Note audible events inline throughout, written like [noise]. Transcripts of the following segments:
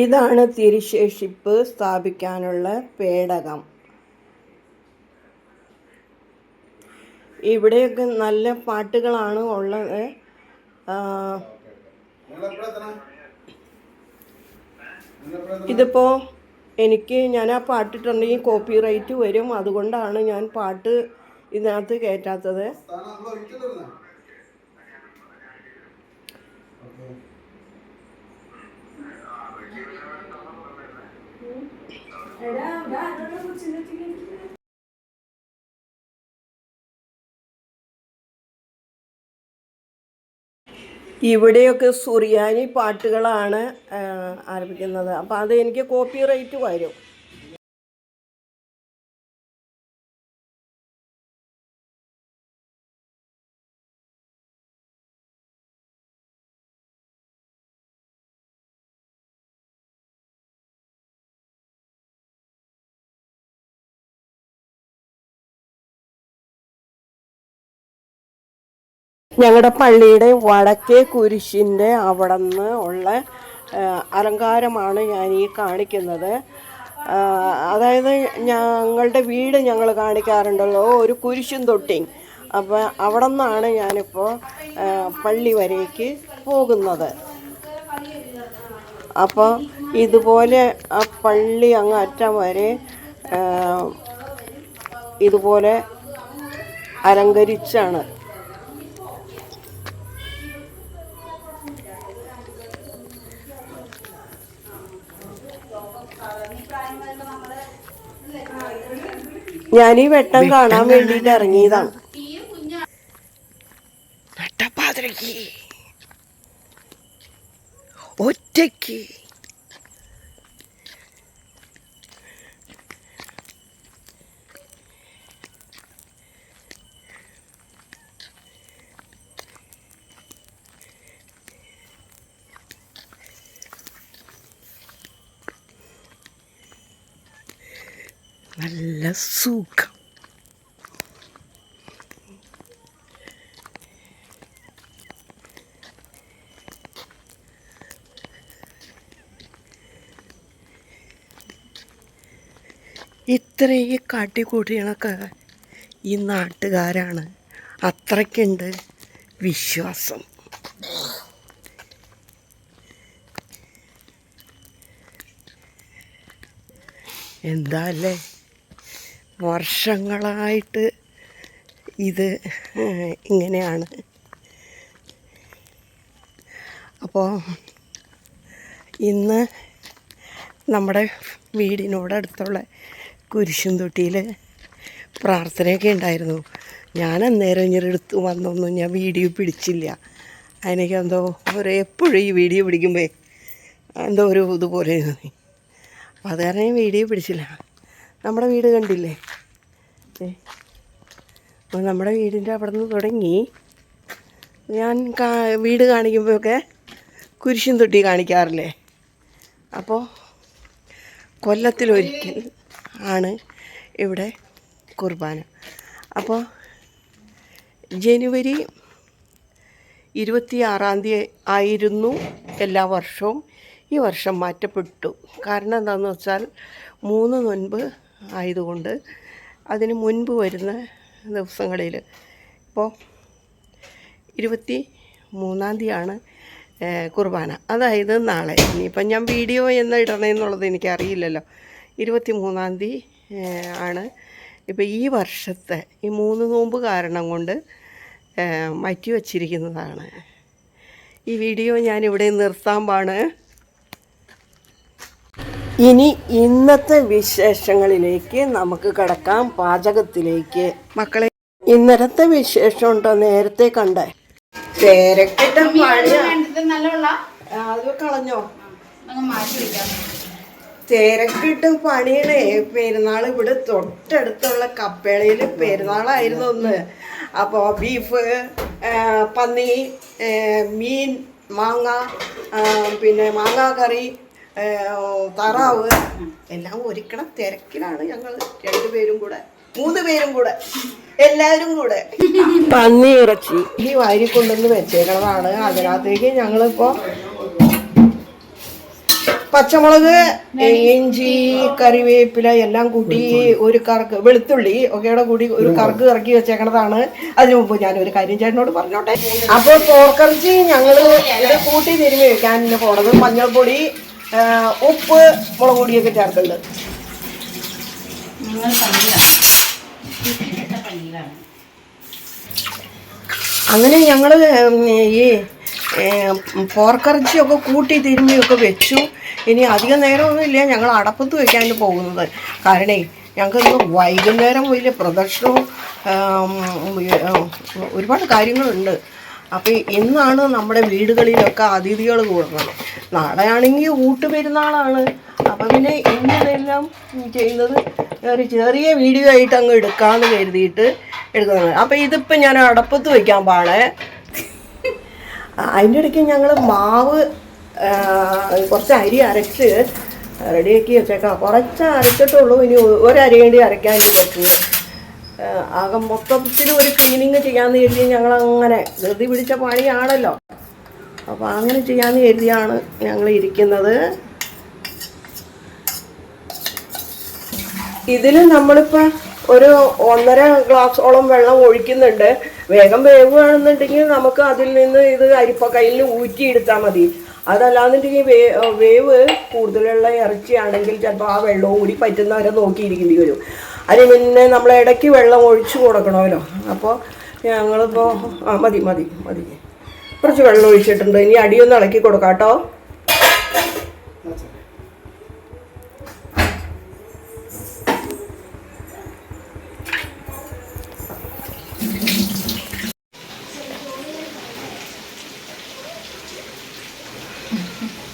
ഇതാണ് തിരിശേഷിപ്പ് സ്ഥാപിക്കാനുള്ള പേടകം. ഇവിടെയൊക്കെ നല്ല പാട്ടുകളാണ് ഉള്ളത്. ഇതിപ്പോ എനിക്ക് ഞാൻ ആ പാട്ടിട്ടുണ്ടെങ്കിൽ കോപ്പി റൈറ്റ് വരും. അതുകൊണ്ടാണ് ഞാൻ പാട്ട് ഇതിനകത്ത് കയറ്റാത്തത്. ഇവിടെയൊക്കെ സുറിയാനി പാട്ടുകളാണ് ആരംഭിക്കുന്നത്. അപ്പം അത് എനിക്ക് കോപ്പി റൈറ്റ് വരും. ഞങ്ങളുടെ പള്ളിയുടെ വടക്കേ കുരിശിന്റെ അവിടെ നിന്ന് ഉള്ള അലങ്കാരമാണ് ഞാൻ ഈ കാണിക്കുന്നത് അതായത് ഞങ്ങളുടെ വീട് ഞങ്ങൾ കാണിക്കാറുണ്ടല്ലോ ഒരു കുരിശും തൊട്ടി അപ്പോൾ അവിടെ നിന്നാണ് ഞാനിപ്പോൾ പള്ളി വരേക്ക് പോകുന്നത്. അപ്പോൾ ഇതുപോലെ ആ പള്ളി അങ്ങ് അറ്റം വരെ ഇതുപോലെ അലങ്കരിച്ചാണ്. ഞാൻ ഈ വെട്ടം കാണാൻ വേണ്ടിട്ട് ഇറങ്ങിയതാണ്. നട്ടപ്പാതിരക്ക് ഒറ്റയ്ക്ക്. നല്ല സുഖം. ഇത്രയും കാട്ടിക്കൂട്ടികളൊക്കെ ഈ നാട്ടുകാരാണ്. അത്രയ്ക്കുണ്ട് വിശ്വാസം. എന്താ അല്ലേ? വർഷങ്ങളായിട്ട് ഇത് ഇങ്ങനെയാണ്. അപ്പോൾ ഇന്ന് നമ്മുടെ വീടിനോടടുത്തുള്ള അടുത്തുള്ള തൊട്ടിയിൽ പ്രാർത്ഥനയൊക്കെ ഉണ്ടായിരുന്നു. ഞാൻ അന്നേരം ഇങ്ങനെ എടുത്ത് വന്നൊന്നും ഞാൻ വീഡിയോ പിടിച്ചില്ല. അതിനൊക്കെ എന്തോ ഒരു എപ്പോഴും ഈ വീഡിയോ പിടിക്കുമ്പോൾ എന്തോ ഒരു ഇതുപോലെ തോന്നി അപ്പം അത് കാരണം വീഡിയോ പിടിച്ചില്ല. നമ്മുടെ വീട് കണ്ടില്ലേ. അപ്പോൾ നമ്മുടെ വീടിന്റെ അവിടെ നിന്ന് തുടങ്ങി. ഞാൻ കാ വീട് കാണിക്കുമ്പോഴൊക്കെ കുരിശും തൊട്ടി കാണിക്കാറില്ലേ? അപ്പോൾ കൊല്ലത്തിലൊരിക്കൽ ആണ് ഇവിടെ കുർബാന. അപ്പോൾ ജനുവരി ഇരുപത്തി ആറാം തീയതി ആയിരുന്നു എല്ലാ വർഷവും ഈ വർഷം മാറ്റപ്പെട്ടു. കാരണം എന്താണെന്ന് വെച്ചാൽ മൂന്ന് മുൻപ് ആയതുകൊണ്ട് അതിന് മുൻപ് വരുന്ന ദിവസങ്ങളിൽ ഇപ്പോൾ ഇരുപത്തി മൂന്നാം തീയതിയാണ് കുർബാന. അതായത് നാളെ. ഇനിയിപ്പം ഞാൻ വീഡിയോ എന്ന് ഇടണമെന്നുള്ളത് എനിക്കറിയില്ലല്ലോ. ഇരുപത്തി മൂന്നാം തീയതി ആണ്. ഇപ്പോൾ ഈ വർഷത്തെ ഈ മൂന്ന് നോമ്പ് കാരണം കൊണ്ട് മാറ്റി വച്ചിരിക്കുന്നതാണ് ഈ വീഡിയോ ഞാനിവിടെ നിർത്താൻ പാണ്. ഇനി ഇന്നത്തെ വിശേഷങ്ങളിലേക്ക് നമുക്ക് കടക്കാം പാചകത്തിലേക്ക്. മക്കളെ. ഇന്നലത്തെ വിശേഷം ഉണ്ടോ നേരത്തെ കണ്ടേ? തിരക്കിട്ട അത് കളഞ്ഞോ? തിരക്കിട്ട് പണിയണേ പെരുന്നാൾ ഇവിടെ തൊട്ടടുത്തുള്ള കപ്പേളയിൽ പെരുന്നാളായിരുന്നു ഒന്ന് അപ്പോൾ ബീഫ് പന്നി മീൻ മാങ്ങ പിന്നെ മാങ്ങാ കറി താറാവ്. എല്ലാം ഒരുക്കണം. തിരക്കിലാണ് ഞങ്ങൾ രണ്ടുപേരും കൂടെ. മൂന്ന് പേരും കൂടെ. എല്ലാവരും കൂടെ. പന്നി ഇറച്ചി. ഈ വാരി കൊണ്ടുവന്ന് വെച്ചേക്കണതാണ്. അതിനകത്തേക്ക് ഞങ്ങളിപ്പോ പച്ചമുളക് ഇഞ്ചി കറിവേപ്പില എല്ലാം കൂട്ടി ഒരു കറക്ക് വെളുത്തുള്ളി ഒക്കെയുടെ കൂടി ഒരു കറക്ക് ഇറക്കി വെച്ചേക്കണതാണ്. അതിനു മുമ്പ് ഞാൻ ഒരു കാര്യം ചേട്ടനോട് പറഞ്ഞോട്ടെ. അപ്പോൾ പോർക്കറച്ചി ഞങ്ങൾ ഇത് കൂട്ടി തിരുമ്മി വെക്കാൻ പോണത് മഞ്ഞൾപ്പൊടി ഉപ്പ് മുളക് പൊടിയൊക്കെ ചേർക്കുന്നുണ്ട് പനീരാണ് അങ്ങനെ ഞങ്ങൾ ഈ പോർക്കറച്ചിയൊക്കെ കൂട്ടി തിരുമ്മിയൊക്കെ വെച്ചു. ഇനി അധികം നേരമൊന്നുമില്ല ഞങ്ങൾ അടപ്പത്ത് വെക്കാൻ പോകുന്നത്. കാരണം ഞങ്ങൾക്ക് വൈകുന്നേരം വലിയ പ്രദർശനവും ഒരുപാട് കാര്യങ്ങളുണ്ട്. അപ്പോൾ ഇന്നാണ് നമ്മുടെ വീടുകളിലൊക്കെ അതിഥികൾ കൂടുന്നത്. നാളെയാണെങ്കിൽ ഊട്ടുപെരുന്നാളാണ്. അപ്പം പിന്നെ ഇന്നതെല്ലാം ചെയ്യുന്നത് ഒരു ചെറിയ വീഡിയോ ആയിട്ട് അങ്ങ് എടുക്കാമെന്ന് കരുതിയിട്ട് എടുക്കുന്നത്. അപ്പം ഇതിപ്പോൾ ഞാൻ അടപ്പത്ത് വയ്ക്കാൻ പാടേ. അതിന്റെ ഇടയ്ക്ക് ഞങ്ങൾ മാവ് കുറച്ച് അരി അരച്ച് റെഡിയാക്കി വെച്ചേക്കാം. കുറച്ച് അരച്ചിട്ടുള്ളൂ. ഇനി ഒരരി വേണ്ടി അരയ്ക്കാൻ പറ്റുക ആകെ മൊത്തത്തിൽ ഒരു ക്ലീനിങ് ചെയ്യാമെന്ന് കരുതി ഞങ്ങൾ അങ്ങനെ ധൃതി പിടിച്ച പണിയാണല്ലോ. അപ്പോൾ അങ്ങനെ ചെയ്യാമെന്ന് കരുതിയാണ് ഞങ്ങൾ ഇരിക്കുന്നത്. ഇതിൽ നമ്മളിപ്പോൾ ഒരു ഒന്നര ഗ്ലാസോളം വെള്ളം ഒഴിക്കുന്നുണ്ട്. വേഗം വേവുകയാണെന്നുണ്ടെങ്കിൽ നമുക്ക് അതിൽ നിന്ന് ഇത് അരിപ്പ കയ്യിൽ ഊറ്റിയെടുത്താൽ മതി. അതല്ലാന്നുണ്ടെങ്കിൽ വേ വേവ് കൂടുതലുള്ള ഇറച്ചിയാണെങ്കിൽ ചിലപ്പോൾ ആ വെള്ളവും കൂടി പറ്റുന്നവരെ നോക്കിയിരിക്കേണ്ടി വരും. അതിന് പിന്നെ നമ്മൾ ഇടയ്ക്ക് വെള്ളം ഒഴിച്ചു കൊടുക്കണമല്ലോ. അപ്പോൾ ഞങ്ങളിപ്പോൾ ആ മതി മതി മതി. കുറച്ച് വെള്ളം ഒഴിച്ചിട്ടുണ്ട്. ഇനി അടിയൊന്ന് ഇളക്കി കൊടുക്കാം കേട്ടോ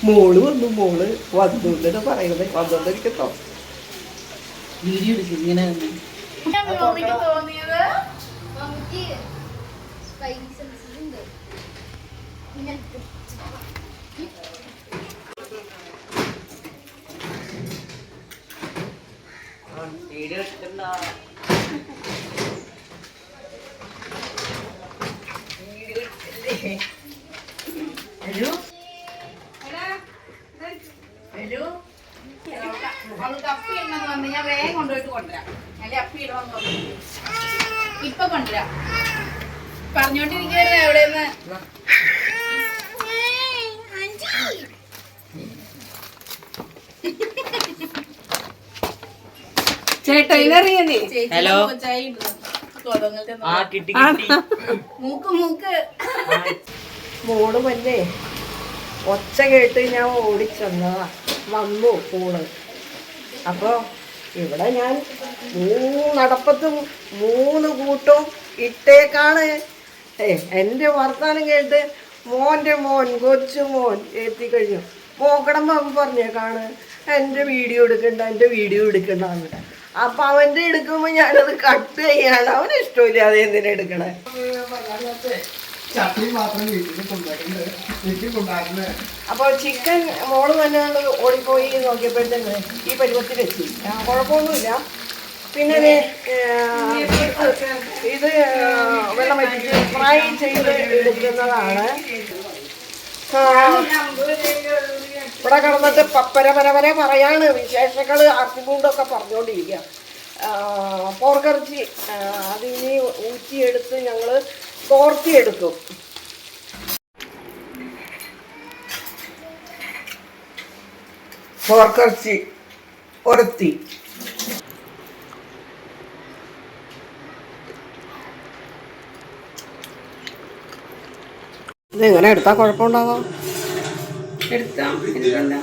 മോൾ വന്നു മോൾ വന്നു എന്നിട്ട് പറയുന്നത്. വന്നിരിക്കട്ടോ വീഡിയോ എടുക്കും ഇങ്ങനെ തന്നെ. തോന്നിയത് നമുക്ക് ഉണ്ട്. അവൾക്ക് [laughs] അപ്പി ഇടണമെന്ന് പറഞ്ഞു ഞാൻ വേഗം കൊണ്ടുപോയിട്ട് കൊണ്ടുവരാം അല്ലെ അപ്പി ഇടണമെന്ന് പറഞ്ഞു ഇപ്പൊ കൊണ്ടുവരാം പറഞ്ഞോണ്ടിരിക്കുന്നത് എവിടെന്ന് ചേട്ടാ ഇതറിയേ ഹലോ ആ കിട്ടി കിട്ടി. മൂക്ക് മൂക്ക്. മോൾ വന്നേ. ഒച്ച കേട്ട് ഞാൻ ഓടിച്ചെന്നതാ. വന്നു പൂൾ അപ്പോൾ ഇവിടെ ഞാൻ മൂന്നടപ്പത്തും മൂന്ന് കൂട്ടും ഇട്ടേക്കാണ്. എന്റെ എന്റെ വർത്താനം കേട്ട് മോന്റെ മോൻ കൊച്ചു മോൻ എത്തിക്കഴിഞ്ഞു. മോക്കടം പറഞ്ഞേക്കാണ് എന്റെ വീഡിയോ എടുക്കണ്ട എന്റെ വീഡിയോ എടുക്കണ്ടെന്ന് അപ്പം അവന്റെ എടുക്കുമ്പോ ഞാനത് കട്ട് ചെയ്യാണ്. അവന് ഇഷ്ടമില്ല അത് എന്തിനാ എടുക്കണേ? അപ്പൊ ചിക്കൻ മോൾ തന്നെ ഓടിപ്പോയി നോക്കിയപ്പോഴത്തേക്ക് ഈ പരുവത്തിലെത്തി വെച്ചു കുഴപ്പമൊന്നുമില്ല. പിന്നെ ഇത് വെള്ളം വറ്റിച്ച് ഫ്രൈ ചെയ്ത് എടുക്കുന്നതാണ്. ഇവിടെ കിടന്നിട്ട് പപ്പര പര പര പറയാണ്. വിശേഷങ്ങൾ ആർക്കുകൊണ്ടൊക്കെ പറഞ്ഞുകൊണ്ടിരിക്കുക പോർക്കിറച്ചി അതിനി ഊറ്റിയെടുത്ത് ഞങ്ങൾ തോർത്തിയെടുക്കും. പോർക്കിറച്ചി ഒരത്തി. ഇതെങ്ങനെ എടുത്താൽ കുഴപ്പമുണ്ടാവാം? കാരണം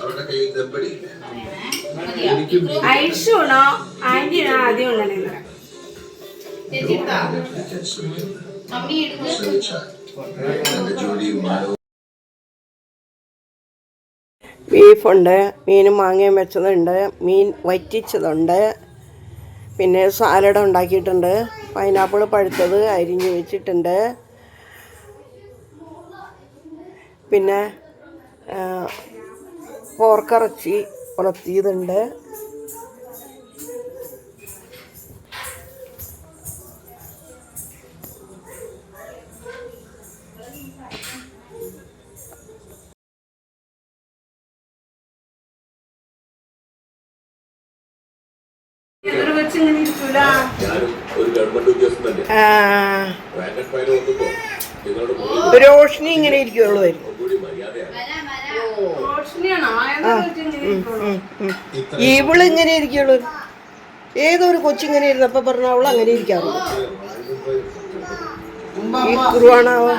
അവരുടെ കയ്യിൽ ദമ്പടിയില്ല ഐഷുണോ? ആന്റിയാണോ ആദ്യം ഉള്ളത് ബീഫുണ്ട് മീനും മാങ്ങയും വെച്ചതുണ്ട് മീൻ വറ്റിച്ചതുണ്ട് പിന്നെ സാലഡ് ഉണ്ടാക്കിയിട്ടുണ്ട്. പൈനാപ്പിൾ പഴുത്തത് അരിഞ്ഞ് വെച്ചിട്ടുണ്ട്. പിന്നെ പോർക്കിറച്ചി ഉലത്തിയതുണ്ട് രോഷിനി ഇങ്ങനെ ഇരിക്കുള്ളൂ ഇവൾ ഇങ്ങനെ ഇരിക്കുള്ളൂ ഏതൊരു കൊച്ചിങ്ങനെ ഇരുന്നപ്പോ പറഞ്ഞ അവൾ അങ്ങനെ ഇരിക്കാറുള്ളൂ ഈ കുറുവാണാവോ?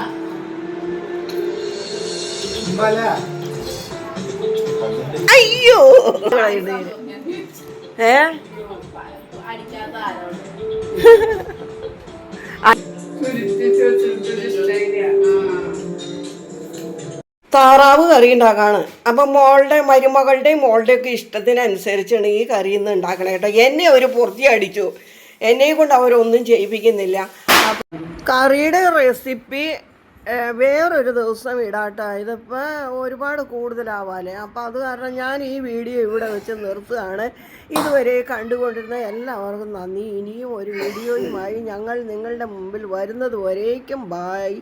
അയ്യോ. ഏ? താറാവ് കറി ഉണ്ടാക്കാണ്. അപ്പം മോളുടെ മരുമകളുടെയും മോളുടെ ഒക്കെ ഇഷ്ടത്തിനനുസരിച്ചാണ് ഈ കറി ഇന്ന് ഉണ്ടാക്കണേ കേട്ടോ. എന്നെ ഒരു പൂർത്തി അടിച്ചു. എന്നെ കൊണ്ട് അവരൊന്നും ചെയ്യിപ്പിക്കുന്നില്ല. കറിയുടെ റെസിപ്പി വേറൊരു ദിവസം ഇടാട്ടോ. ഇതിപ്പോൾ ഒരുപാട് കൂടുതലാവാല്ലേ അപ്പം അത് കാരണം ഞാൻ ഈ വീഡിയോ ഇവിടെ വെച്ച് നിർത്തുകയാണ്. ഇതുവരെ കണ്ടുകൊണ്ടിരുന്ന എല്ലാവർക്കും നന്ദി. ഇനിയും ഒരു വീഡിയോയുമായി ഞങ്ങൾ നിങ്ങളുടെ മുമ്പിൽ വരുന്നത് വരേക്കും. ബായ്